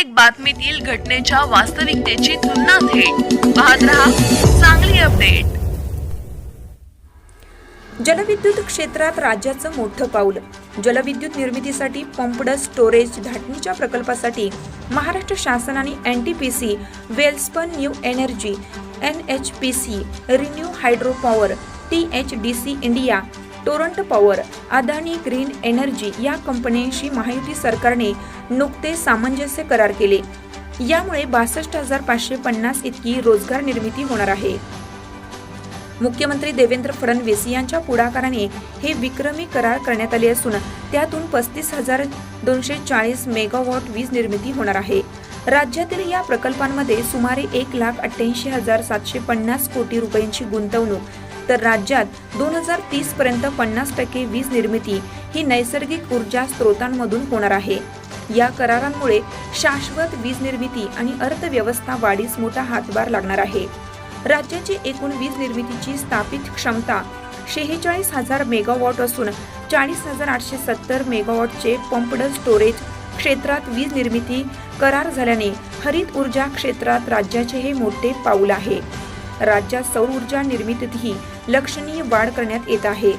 प्रत्येक बातमीतील घटनेच्या वास्तविकतेची तुलना थेट. पाहत रहा चांगली अपडेट. जलविद्युत क्षेत्रात राज्याचं मोठं पाऊल. जलविद्युत निर्मितीसाठी पंपड स्टोरेज धाटणीच्या प्रकल्पासाठी महाराष्ट्र शासन आणि N T P C Welspun new energy N H P C renew hydro power T H D C India Torrent power Adani green energy या कंपन्यांशी महायुती सरकारने नुकतेच सामंजस्य करार केले. यामुळे बासष्ट हजार पाचशे पन्नास इतकी रोजगार निर्मिती होणार आहे. मुख्यमंत्री देवेंद्र फडणवीस यांच्या पुढाकाराने हे विक्रमी करार करण्यात आले असून त्यातून पस्तीस हजार दोनशे चाळीस मेगावॉट वीज निर्मिती होणार आहे. राज्यातील या प्रकल्पांमध्ये सुमारे एक लाख अठ्ठ्याऐंशी हजार सातशे पन्नास कोटी रुपयांची गुंतवणूक तर राज्यात दोन हजार तीस पर्यंत पन्नास टक्के वीज निर्मिती ही नैसर्गिक ऊर्जा स्रोतांमधून होणार आहे. या करारांमुळे शाश्वत वीज निर्मिती आणि अर्थव्यवस्था वाढीस मोठा हातभार लागणार आहे. राज्याची एकूण वीज निर्मितीची स्थापित क्षमता शेहेचाळीस हजार मेगावॉट असून चाळीस हजार आठशे सत्तर मेगावॉटचे पंपड स्टोरेज क्षेत्रात वीज निर्मिती करार झाल्याने हरित ऊर्जा क्षेत्रात राज्याचे हे मोठे पाऊल आहे. राज्यात सौर ऊर्जा निर्मितीतही लक्षणीय वाढ करण्यात येत आहे.